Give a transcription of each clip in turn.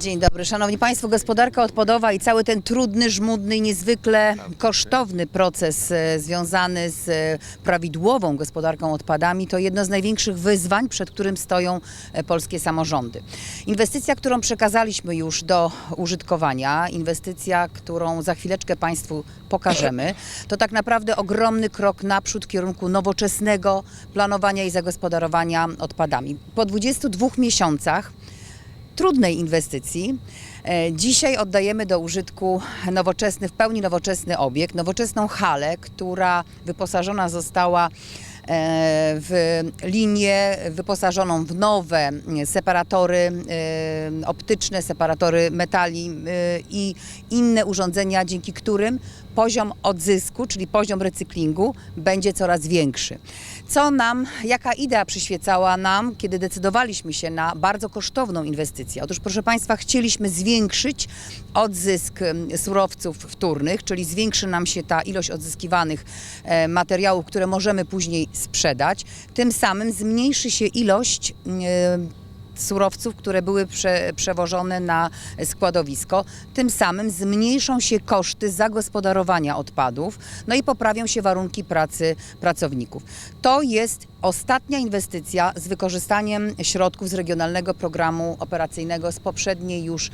Dzień dobry, Szanowni Państwo. Gospodarka odpadowa i cały ten trudny, żmudny i niezwykle kosztowny proces e, związany z e, prawidłową gospodarką odpadami to jedno z największych wyzwań, przed którym stoją e, polskie samorządy. Inwestycja, którą przekazaliśmy już do użytkowania, inwestycja, którą za chwileczkę Państwu pokażemy, to tak naprawdę ogromny krok naprzód w kierunku nowoczesnego planowania i zagospodarowania odpadami. Po 22 miesiącach trudnej inwestycji. E, Dzisiaj oddajemy do użytku nowoczesny, w pełni nowoczesny obiekt, nowoczesną halę, która wyposażona została e, w linię wyposażoną w nowe separatory e, optyczne, separatory metali i inne urządzenia, dzięki którym poziom odzysku, czyli poziom recyklingu będzie coraz większy. Co nam, jaka idea przyświecała nam, kiedy decydowaliśmy się na bardzo kosztowną inwestycję? Otóż, proszę Państwa, chcieliśmy zwiększyć odzysk surowców wtórnych, czyli zwiększy nam się ta ilość odzyskiwanych e, materiałów, które możemy później sprzedać. Tym samym zmniejszy się ilość e, surowców, które były prze, przewożone na składowisko. Tym samym zmniejszą się koszty zagospodarowania odpadów, no i poprawią się warunki pracy pracowników. To jest ostatnia inwestycja z wykorzystaniem środków z Regionalnego Programu Operacyjnego z poprzedniej już y,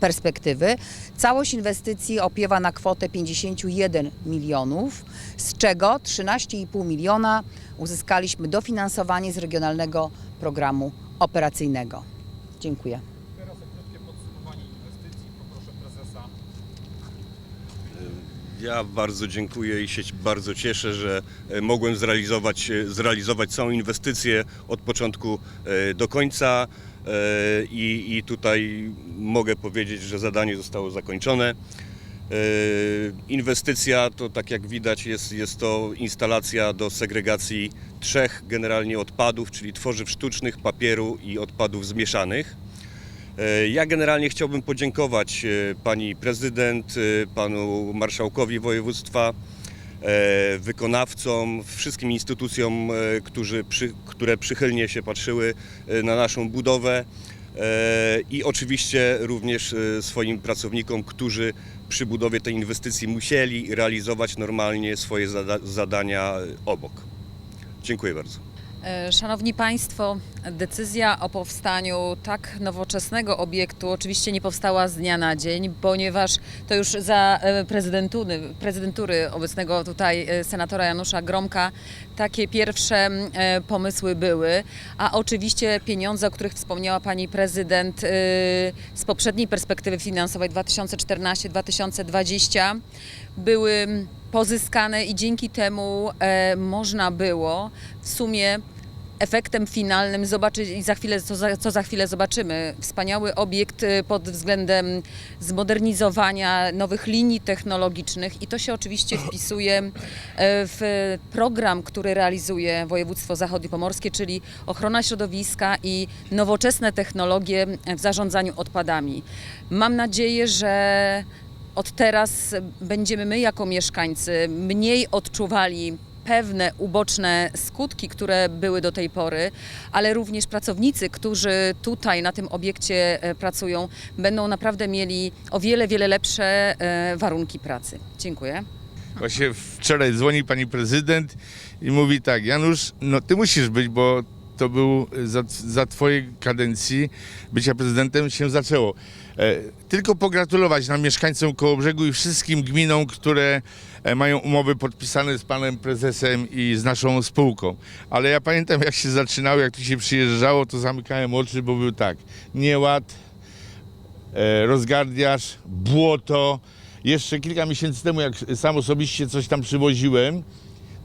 perspektywy. Całość inwestycji opiewa na kwotę 51 milionów, z czego 13,5 miliona uzyskaliśmy dofinansowanie z Regionalnego Programu Operacyjnego. Dziękuję. Teraz o krótkie podsumowanie inwestycji. Poproszę prezesa. Ja bardzo dziękuję i się bardzo cieszę, że e, mogłem zrealizować, e, zrealizować całą inwestycję od początku e, do końca i, i tutaj mogę powiedzieć, że zadanie zostało zakończone. E, Inwestycja to tak jak widać jest, jest to instalacja do segregacji trzech generalnie odpadów, czyli tworzyw sztucznych, papieru i odpadów zmieszanych. E, Ja generalnie chciałbym podziękować e, pani prezydent, panu marszałkowi województwa, wykonawcom, wszystkim instytucjom, którzy, które przychylnie się patrzyły na naszą budowę i oczywiście również e, swoim pracownikom, którzy przy budowie tej inwestycji musieli realizować normalnie swoje zada- zadania obok. Dziękuję bardzo. E, Szanowni Państwo, decyzja o powstaniu tak nowoczesnego obiektu oczywiście nie powstała z dnia na dzień, ponieważ to już za e, prezydentury, prezydentury obecnego tutaj e, senatora Janusza Gromka takie pierwsze pomysły były, a oczywiście pieniądze, o których wspomniała Pani Prezydent z poprzedniej perspektywy finansowej 2014-2020 były pozyskane i dzięki temu można było w sumie efektem finalnym zobaczyć i za chwilę, co, za, co za chwilę zobaczymy. Wspaniały obiekt e, pod względem zmodernizowania nowych linii technologicznych i to się oczywiście wpisuje e, w program, który realizuje województwo zachodniopomorskie, czyli ochrona środowiska i nowoczesne technologie w zarządzaniu odpadami. Mam nadzieję, że od teraz będziemy my jako mieszkańcy mniej odczuwali pewne uboczne skutki, które były do tej pory, ale również pracownicy, którzy tutaj na tym obiekcie e, pracują, będą naprawdę mieli o wiele, wiele lepsze e, warunki pracy. Dziękuję. Właśnie wczoraj dzwoni pani prezydent i mówi tak, Janusz, no ty musisz być, bo to był za, za twojej kadencji bycia prezydentem się zaczęło. E, tylko pogratulować nam mieszkańcom Kołobrzegu i wszystkim gminom, które e, mają umowy podpisane z panem prezesem i z naszą spółką. Ale ja pamiętam jak się zaczynało, jak tu się przyjeżdżało, to zamykałem oczy, bo był tak, nieład, e, rozgardiasz, błoto. Jeszcze kilka miesięcy temu, jak sam osobiście coś tam przywoziłem,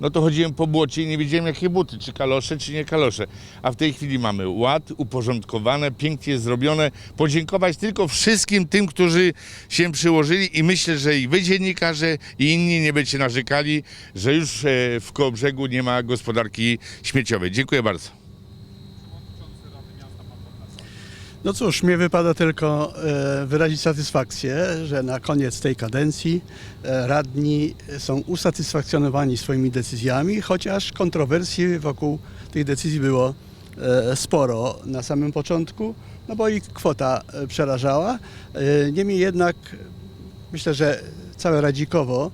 no to chodziłem po błocie i nie wiedziałem jakie buty, czy kalosze, czy nie kalosze. A w tej chwili mamy ład, uporządkowane, pięknie zrobione. Podziękować tylko wszystkim tym, którzy się przyłożyli i myślę, że i wy dziennikarze i inni nie będziecie narzekali, że już e, w Kołobrzegu nie ma gospodarki śmieciowej. Dziękuję bardzo. Przewodniczący Rady Miasta pan profesor. No cóż, mnie wypada tylko e, wyrazić satysfakcję, że na koniec tej kadencji e, radni są usatysfakcjonowani swoimi decyzjami, chociaż kontrowersji wokół tych decyzji było e, sporo na samym początku, no bo ich kwota przerażała. Niemniej jednak myślę, że całe Radzikowo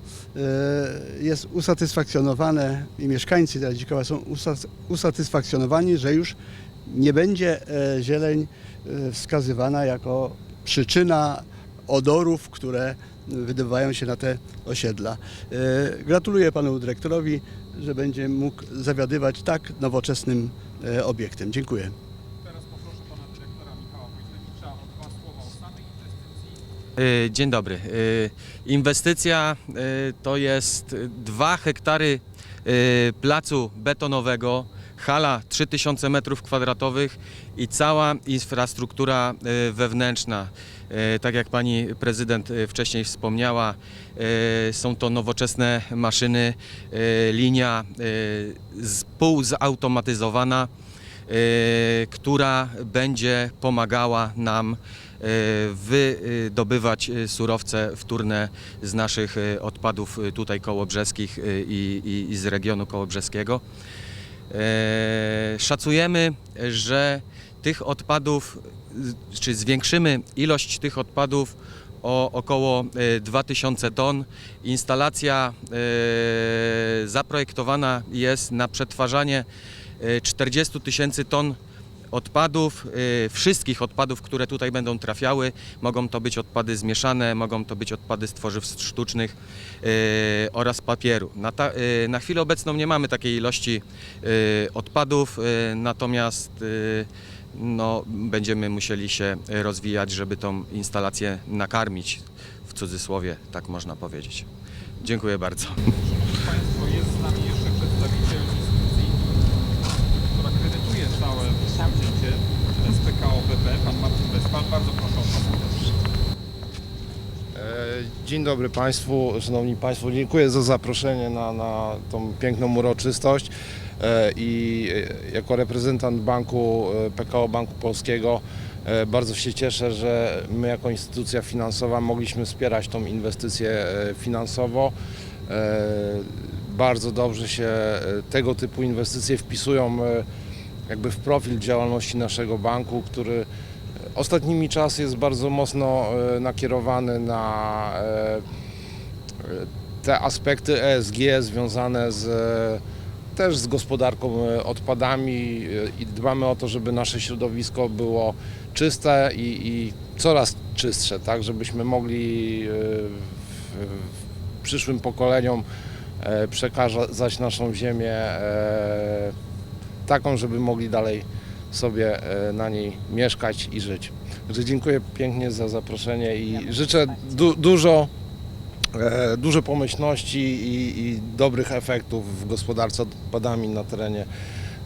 jest usatysfakcjonowane i mieszkańcy Radzikowa są usat- usatysfakcjonowani, że już nie będzie zieleń wskazywana jako przyczyna odorów, które wydobywają się na te osiedla. E, Gratuluję panu dyrektorowi, że będzie mógł zawiadywać tak nowoczesnym e, obiektem. Dziękuję. Teraz poproszę pana dyrektora Michała Wojtewicza o dwa słowa o samej inwestycji. Y, Dzień dobry. Y, Inwestycja y, to jest 2 hektary y, placu betonowego, hala 3000 m2 i cała infrastruktura y, wewnętrzna. Y, Tak jak pani prezydent y, wcześniej wspomniała, są to nowoczesne maszyny, linia półzautomatyzowana, która będzie pomagała nam wydobywać surowce wtórne z naszych odpadów tutaj kołobrzeskich i, i, i z regionu kołobrzeskiego. E, Szacujemy, że tych odpadów, czy zwiększymy ilość tych odpadów o około y, 2000 ton. Instalacja y, zaprojektowana jest na przetwarzanie y, 40 tysięcy ton odpadów, y, wszystkich odpadów, które tutaj będą trafiały. Mogą to być odpady zmieszane, mogą to być odpady z tworzyw sztucznych y, oraz papieru. Na, ta, y, na chwilę obecną nie mamy takiej ilości odpadów, natomiast no, będziemy musieli się rozwijać, żeby tą instalację nakarmić, w cudzysłowie, tak można powiedzieć. Dziękuję bardzo. Szanowni Państwo, jest z nami jeszcze przedstawiciel instytucji, która kredytuje całe przedsięwzięcie Pan Marcin Wespal. Bardzo proszę o. E, Dzień dobry Państwu, Szanowni Państwo. Dziękuję za zaproszenie na, na tą piękną uroczystość E, i e, jako reprezentant banku PKO Banku Polskiego bardzo się cieszę, że my jako instytucja finansowa mogliśmy wspierać tą inwestycję finansowo. Bardzo dobrze się tego typu inwestycje wpisują jakby w profil działalności naszego banku, który Ostatnimi czasy jest bardzo mocno e, nakierowany na e, e, te aspekty ESG związane z, e, też z gospodarką e, odpadami e, i dbamy o to, żeby nasze środowisko było czyste i, i coraz czystsze, tak, żebyśmy mogli e, w, w przyszłym pokoleniom e, przekazać naszą ziemię e, taką, żeby mogli dalej sobie e, na niej mieszkać i żyć. Także dziękuję pięknie za zaproszenie i życzę du dużo, e, dużo pomyślności i, i dobrych efektów w gospodarce odpadami na terenie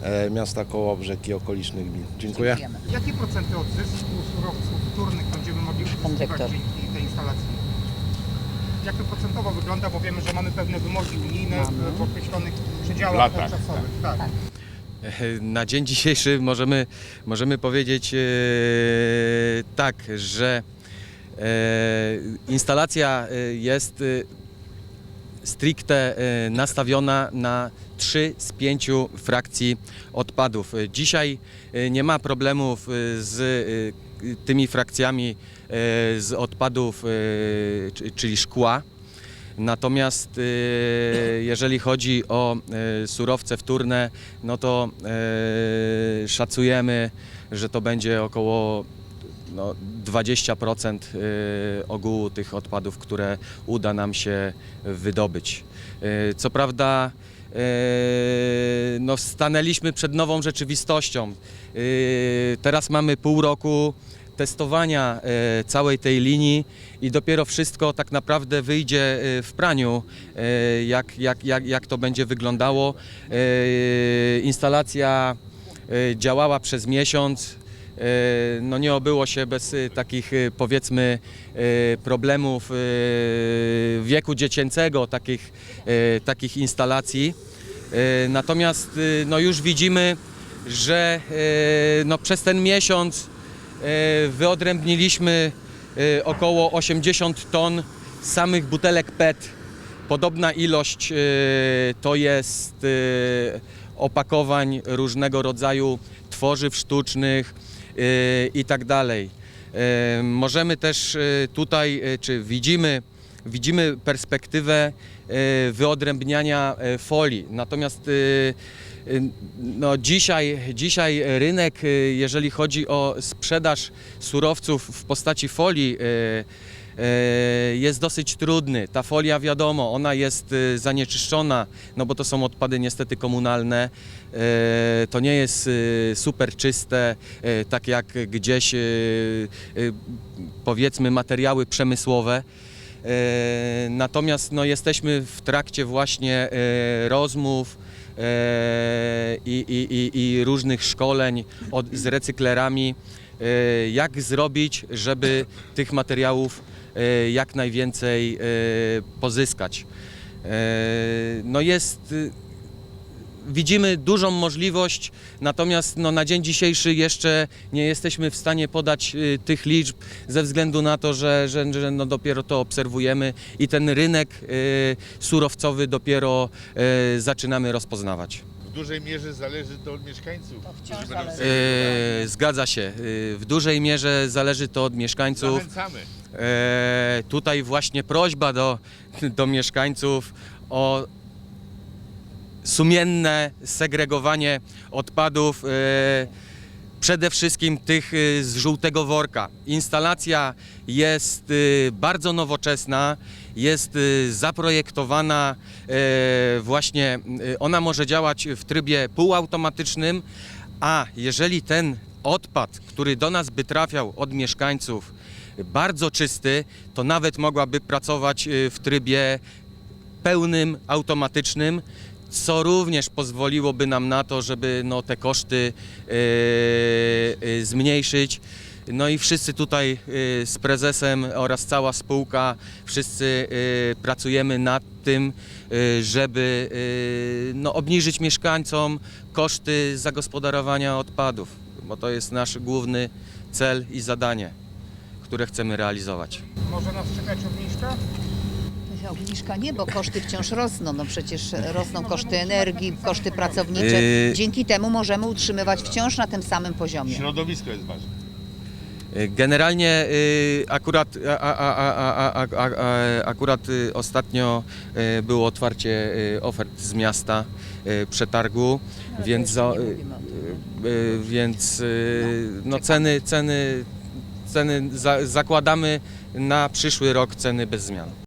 e, miasta Kołobrzeg i okolicznych gmin. Dziękuję. Dziękujemy. Jakie procenty odzysku surowców wtórnych będziemy mogli uzyskać dzięki tej instalacji? Jak to procentowo wygląda, bo wiemy, że mamy pewne wymogi unijne w określonych przedziałach czasowych. Tak. Na dzień dzisiejszy możemy, możemy powiedzieć e, tak, że e, instalacja e, jest stricte nastawiona na 3 z 5 frakcji odpadów. Dzisiaj nie ma problemów z tymi frakcjami z odpadów, czy- czyli szkła. Natomiast e, jeżeli chodzi o e, surowce wtórne, no to e, szacujemy, że to będzie około no, 20% e, ogółu tych odpadów, które uda nam się wydobyć. Co prawda no, stanęliśmy przed nową rzeczywistością. Teraz mamy pół roku testowania e, całej tej linii i dopiero wszystko tak naprawdę wyjdzie e, w praniu, e, jak, jak, jak, jak to będzie wyglądało. Instalacja działała przez miesiąc. No nie obyło się bez takich powiedzmy problemów wieku dziecięcego, takich, takich instalacji. Natomiast no już widzimy, że no przez ten miesiąc wyodrębniliśmy e, około 80 ton samych butelek PET. Podobna ilość e, to jest e, opakowań różnego rodzaju tworzyw sztucznych i tak dalej. Możemy też tutaj, czy widzimy, widzimy perspektywę y, wyodrębniania y, folii. Natomiast y, no dzisiaj, dzisiaj rynek, jeżeli chodzi o sprzedaż surowców w postaci folii, jest dosyć trudny. Ta folia, wiadomo, ona jest zanieczyszczona, no bo to są odpady niestety komunalne. To nie jest super czyste, tak jak gdzieś powiedzmy materiały przemysłowe. E, Natomiast no, jesteśmy w trakcie właśnie e, rozmów e, i, i, i, różnych szkoleń od, z recyklerami, jak zrobić, żeby tych materiałów jak najwięcej pozyskać. No jest widzimy dużą możliwość, natomiast no, na dzień dzisiejszy jeszcze nie jesteśmy w stanie podać y, tych liczb ze względu na to, że, że, że no, dopiero to obserwujemy i ten rynek y, surowcowy dopiero y, zaczynamy rozpoznawać. W dużej mierze zależy to od mieszkańców. wciąż którzy będą zależy. Y, zgadza się. Y, w dużej mierze zależy to od mieszkańców. Zachęcamy. E, tutaj właśnie prośba do, do mieszkańców o sumienne segregowanie odpadów, e, przede wszystkim tych e, z żółtego worka. Instalacja jest e, bardzo nowoczesna, jest zaprojektowana właśnie, ona może działać w trybie półautomatycznym, a jeżeli ten odpad, który do nas by trafiał od mieszkańców, bardzo czysty, to nawet mogłaby pracować w trybie pełnym, automatycznym, co również pozwoliłoby nam na to, żeby no, te koszty y, y, zmniejszyć. No i wszyscy tutaj y, z prezesem oraz cała spółka, wszyscy pracujemy nad tym, żeby no, obniżyć mieszkańcom koszty zagospodarowania odpadów, bo to jest nasz główny cel i zadanie, które chcemy realizować. Może nas czekać obniżka? Obniżka nie, bo koszty wciąż rosną. No przecież rosną koszty energii, koszty pracownicze. Yy. Dzięki temu możemy utrzymywać wciąż na tym samym poziomie. Środowisko jest ważne. Generalnie y, akurat, a, a, a, a, a, a, a, akurat y, ostatnio y, było otwarcie y, ofert z miasta y, przetargu, więc, za, nie y, mówimy o tym. y, więc y, no ceny, ceny, ceny za, zakładamy na przyszły rok ceny bez zmian.